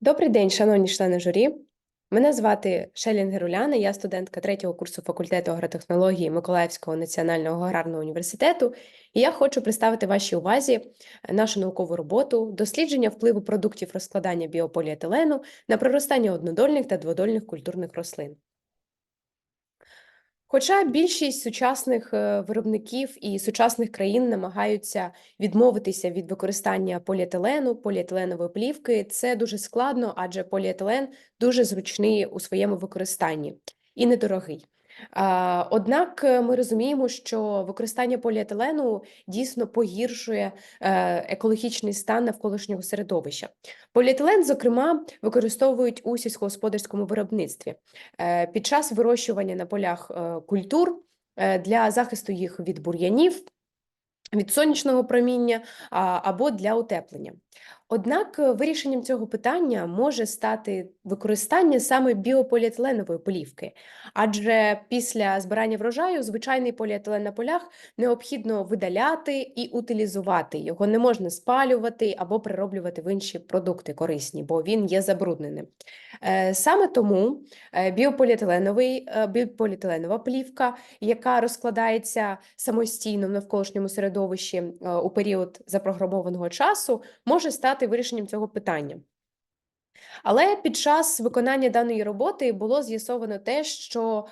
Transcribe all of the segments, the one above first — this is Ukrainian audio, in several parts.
Добрий день, шановні члени журі. Мене звати Шелінгер Уляна, я студентка третього курсу факультету агротехнології Миколаївського національного аграрного університету. І я хочу представити вашій увазі нашу наукову роботу дослідження впливу продуктів розкладання біополіетилену на проростання однодольних та дводольних культурних рослин. Хоча більшість сучасних е, виробників і сучасних країн намагаються відмовитися від використання поліетилену, поліетиленової плівки, це дуже складно, адже поліетилен дуже зручний у своєму використанні і недорогий. Однак е, ми розуміємо, що використання поліетилену дійсно погіршує е, екологічний стан навколишнього середовища. Поліетилен, зокрема, використовують у сільськогосподарському виробництві е, під час вирощування на полях культур для захисту їх від бур'янів, від сонячного проміння або для утеплення. Однак е, вирішенням цього питання може стати використання саме біополіетиленової полівки, адже після збирання врожаю звичайний поліетилен на полях необхідно видаляти і утилізувати. Його не можна спалювати або перероблювати в інші продукти корисні, бо він є забрудненим. Е, Саме тому е, біополіетиленовий, біополіетиленова плівка, яка розкладається самостійно в навколишньому середовищі у період запрограмованого часу, може стати вирішенням цього питання. Але під час виконання даної роботи було з'ясовано те, що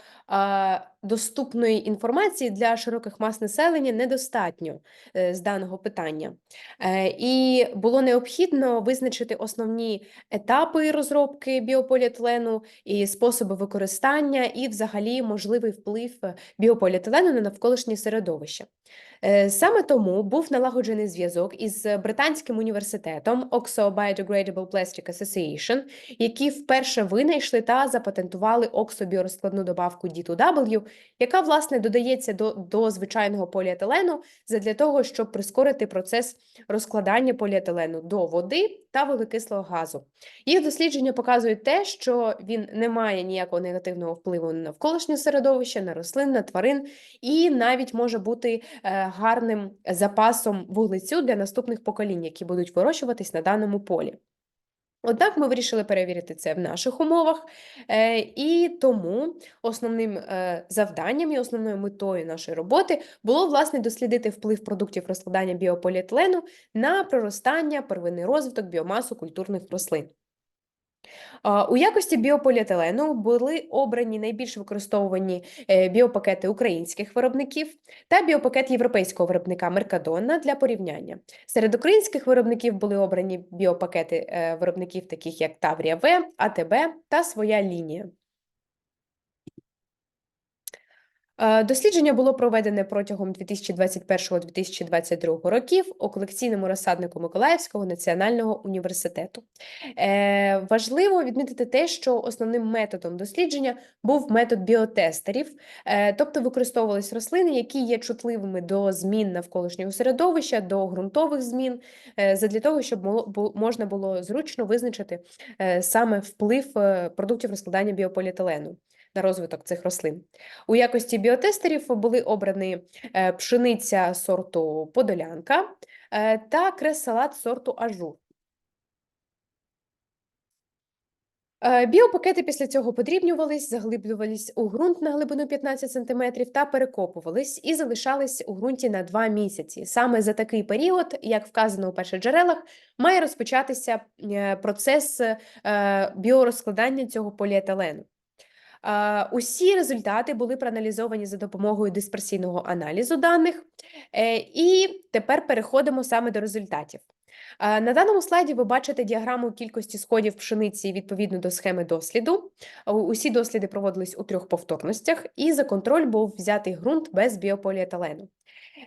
доступної інформації для широких мас населення недостатньо е, з даного питання. Е, і було необхідно визначити основні етапи розробки біополіетилену і способи використання, і взагалі можливий вплив біополіетилену на навколишнє середовище. Е, Саме тому був налагоджений зв'язок із британським університетом Oxo Biodegradable Plastic Association, які вперше винайшли та запатентували оксобіорозкладну добавку D2W, яка власне додається до, до звичайного поліетилену задля того, щоб прискорити процес розкладання поліетилену до води та вуглекислого газу. Їх дослідження показують те, що він не має ніякого негативного впливу на навколишнє середовище, на рослин, на тварин і навіть може бути е, гарним запасом вуглецю для наступних поколінь, які будуть вирощуватись на даному полі. Однак ми вирішили перевірити це в наших умовах, е, і тому основним е, завданням і основною метою нашої роботи було власне дослідити вплив продуктів розкладання біополіетилену на проростання, первинний розвиток, біомасу культурних рослин. У якості біополіетилену були обрані найбільш використовувані е, біопакети українських виробників та біопакет європейського виробника Меркадона для порівняння. Серед українських виробників були обрані біопакети е, виробників, таких як Таврія В, АТБ та своя лінія. Е, Дослідження було проведене протягом 2021-2022 років у колекційному розсаднику Миколаївського національного університету. Е, Важливо відмітити те, що основним методом дослідження був метод біотестерів, е, тобто використовувались рослини, які є чутливими до змін навколишнього середовища, до ґрунтових змін, е, задля того, щоб можна було зручно визначити е, саме вплив е, продуктів розкладання біополіетилену на розвиток цих рослин. У якості біотестерів були обрані е, пшениця сорту Подолянка е, та крес-салат сорту Ажур. Е, Біопакети після цього подрібнювались, заглиблювались у ґрунт на глибину 15 см та перекопувались і залишались у ґрунті на 2 місяці. Саме за такий період, як вказано у перших джерелах, має розпочатися процес біорозкладання цього поліетилену. Усі результати були проаналізовані за допомогою дисперсійного аналізу даних, е, і тепер переходимо саме до результатів. На даному слайді ви бачите діаграму кількості сходів пшениці відповідно до схеми досліду. Усі досліди проводились у трьох повторностях, і за контроль був взятий ґрунт без біополіетилену.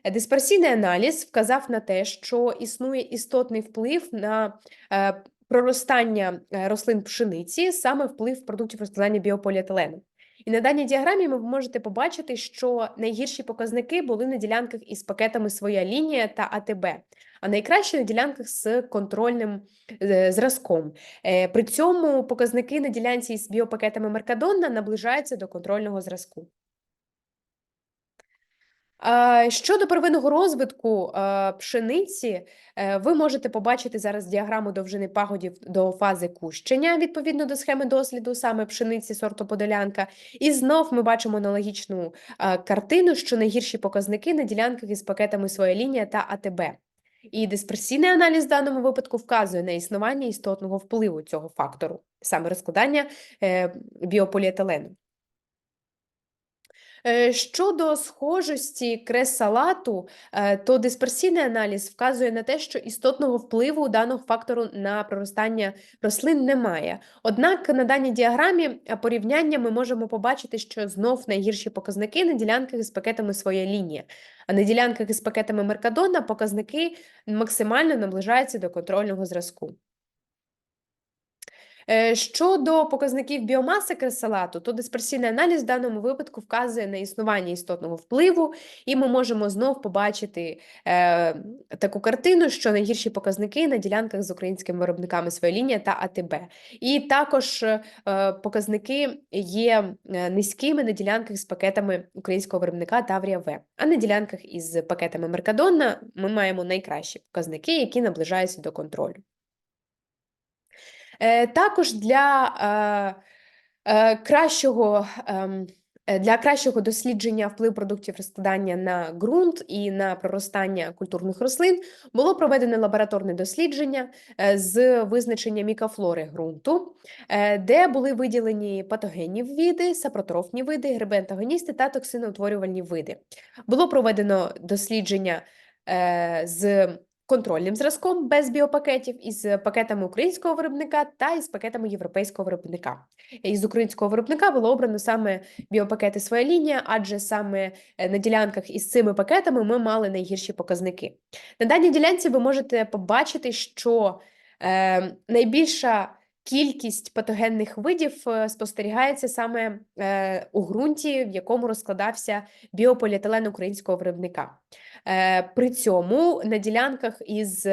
Е, Дисперсійний аналіз вказав на те, що існує істотний вплив на е, проростання е, рослин пшениці, саме вплив продуктів розкладання біополіетилену. І на даній діаграмі ви можете побачити, що найгірші показники були на ділянках із пакетами своя лінія та АТБ, а найкращі на ділянках з контрольним е, зразком. Е, При цьому показники на ділянці з біопакетами Меркадонна наближаються до контрольного зразку. А, Щодо первинного розвитку е, пшениці, е, ви можете побачити зараз діаграму довжини пагодів до фази кущення відповідно до схеми досліду, саме пшениці сорту Подолянка. І знов ми бачимо аналогічну е, картину, що найгірші показники на ділянках із пакетами своя лінія та АТБ. І дисперсійний аналіз в даному випадку вказує на існування істотного впливу цього фактору, саме розкладання е, біополіетилену. Е, Щодо схожості крес-салату, е, то дисперсійний аналіз вказує на те, що істотного впливу даного фактору на проростання рослин немає. Однак на даній діаграмі е, порівняння ми можемо побачити, що знов найгірші показники на ділянках із пакетами своя лінія. А на ділянках із пакетами Меркадона показники максимально наближаються до контрольного зразку. Е, Щодо показників біомаси кресалату, то дисперсійний аналіз в даному випадку вказує на існування істотного впливу, і ми можемо знов побачити е, таку картину, що найгірші показники на ділянках з українськими виробниками своя лінія та АТБ. І також е, показники є низькими на ділянках з пакетами українського виробника Таврія В. А на ділянках із пакетами Меркадона ми маємо найкращі показники, які наближаються до контролю. Е, Також для е, е, кращого ем, для кращого дослідження впливу продуктів розкладання на ґрунт і на проростання культурних рослин було проведено лабораторне дослідження з визначення мікофлори ґрунту, де були виділені патогенні види, сапротрофні види, гриби-антагоністи та токсиноутворювальні види. Було проведено дослідження з контрольним зразком без біопакетів, із пакетами українського виробника та із пакетами європейського виробника. Із українського виробника було обрано саме біопакети своя лінія, адже саме е, на ділянках із цими пакетами ми мали найгірші показники. На даній ділянці ви можете побачити, що е, найбільша кількість патогенних видів е, спостерігається саме е, у ґрунті, в якому розкладався біополіетилен українського виробника. Е, При цьому на ділянках із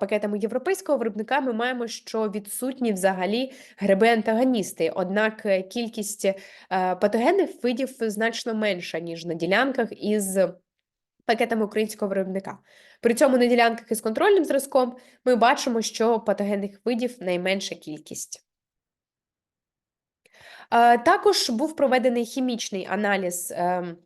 пакетами європейського виробника ми маємо, що відсутні взагалі гриби-антагоністи, однак кількість патогенних видів значно менша, ніж на ділянках із пакетами українського виробника. При цьому на ділянках із контрольним зразком ми бачимо, що патогенних видів найменша кількість. Е, Також був проведений хімічний аналіз ем,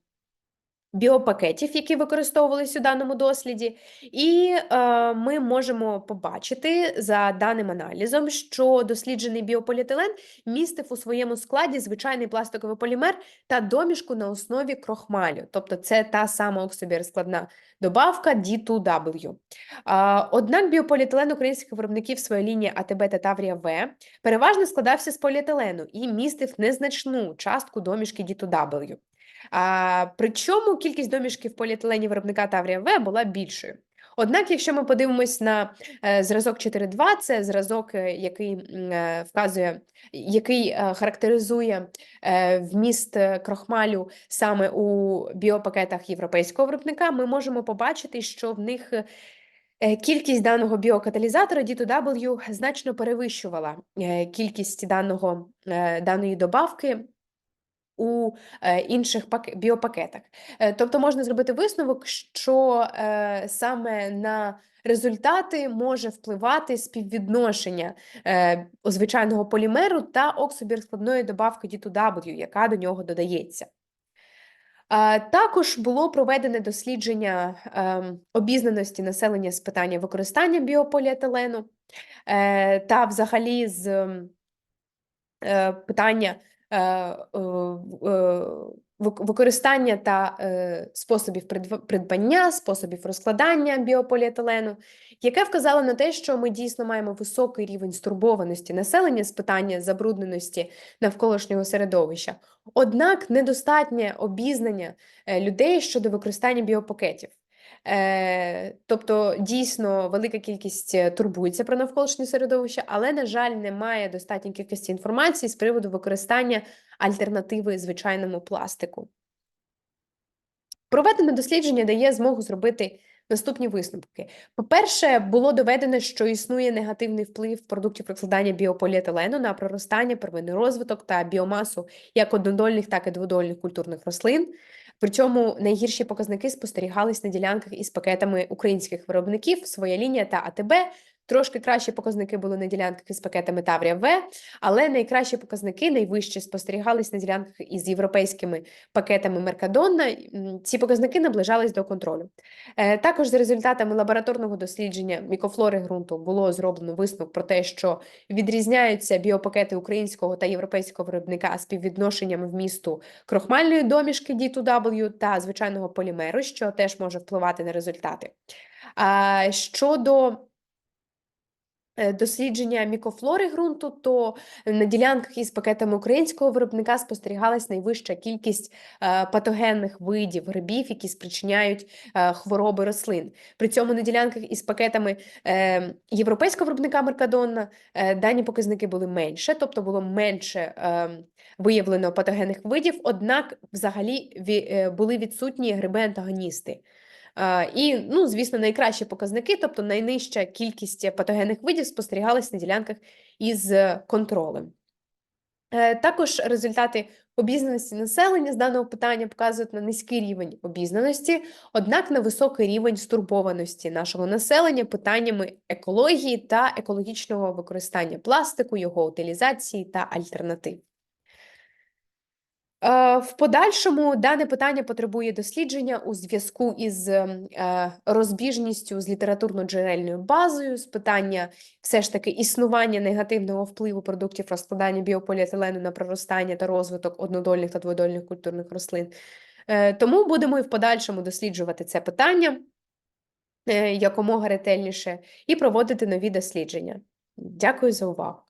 біопакетів, які використовувалися у даному досліді, і е, ми можемо побачити за даним аналізом, що досліджений біополіетилен містив у своєму складі звичайний пластиковий полімер та домішку на основі крохмалю, тобто це та сама оксибіоскладна добавка D2W. Е, однак біополіетилен українських виробників своєї лінії АТБ та Таврія В переважно складався з поліетилену і містив незначну частку домішки D2W. А, Причому кількість домішків поліетиленів виробника Таврія В була більшою. Однак, якщо ми подивимось на е, зразок 4.2, це зразок, е, який е, вказує, який характеризує вміст крохмалю саме у біопакетах європейського виробника, ми можемо побачити, що в них кількість даного біокаталізатора D2W значно перевищувала кількість даного, даної добавки у е, інших біопакетах. Е, Тобто можна зробити висновок, що е, саме на результати може впливати співвідношення звичайного полімеру та оксобірскладної добавки D2W, яка до нього додається. Також було проведене дослідження ем, обізнаності населення з питання використання біополіетилену та взагалі з питання використання та е, способів придв- придбання, способів розкладання біополіетилену, яке вказало на те, що ми дійсно маємо високий рівень стурбованості населення з питання забрудненості навколишнього середовища. Однак недостатнє обізнання е, людей щодо використання біопакетів. Е, тобто дійсно велика кількість е, турбується про навколишнє середовище, але, на жаль, немає достатньої кількості інформації з приводу використання альтернативи звичайному пластику. Проведене дослідження дає змогу зробити наступні висновки. По-перше, було доведено, що існує негативний вплив продуктів розкладання біополіетилену на проростання, первинний розвиток та біомасу як однодольних, так і дводольних культурних рослин. Причому найгірші показники спостерігались на ділянках із пакетами українських виробників Своя лінія та АТБ. Трошки кращі показники були на ділянках із пакетами Таврія В, але найкращі показники найвищі спостерігались на ділянках із європейськими пакетами Меркадонна. Ці показники наближались до контролю. Е, Також за результатами лабораторного дослідження мікофлори ґрунту було зроблено висновок про те, що відрізняються біопакети українського та європейського виробника співвідношеннями вмісту крохмальної домішки D2W та звичайного полімеру, що теж може впливати на результати. Щодо дослідження мікофлори ґрунту, то на ділянках із пакетами українського виробника спостерігалась найвища кількість е, патогенних видів грибів, які спричиняють е, хвороби рослин. При цьому на ділянках із пакетами е, європейського виробника Меркадонна е, дані показники були менше, тобто було менше е, виявлено патогенних видів, однак взагалі е, були відсутні гриби-антагоністи. Е, І, ну, звісно, найкращі показники, тобто найнижча кількість патогенних видів спостерігалась на ділянках із контролем. Е, Також результати обізнаності населення з даного питання показують на низький рівень обізнаності, однак на високий рівень стурбованості нашого населення питаннями екології та екологічного використання пластику, його утилізації та альтернатив. Е, В подальшому дане питання потребує дослідження у зв'язку із е, розбіжністю з літературно-джерельною базою, з питання все ж таки існування негативного впливу продуктів розкладання біополіетилену на проростання та розвиток однодольних та дводольних культурних рослин. Е, Тому будемо і в подальшому досліджувати це питання якомога ретельніше і проводити нові дослідження. Дякую за увагу.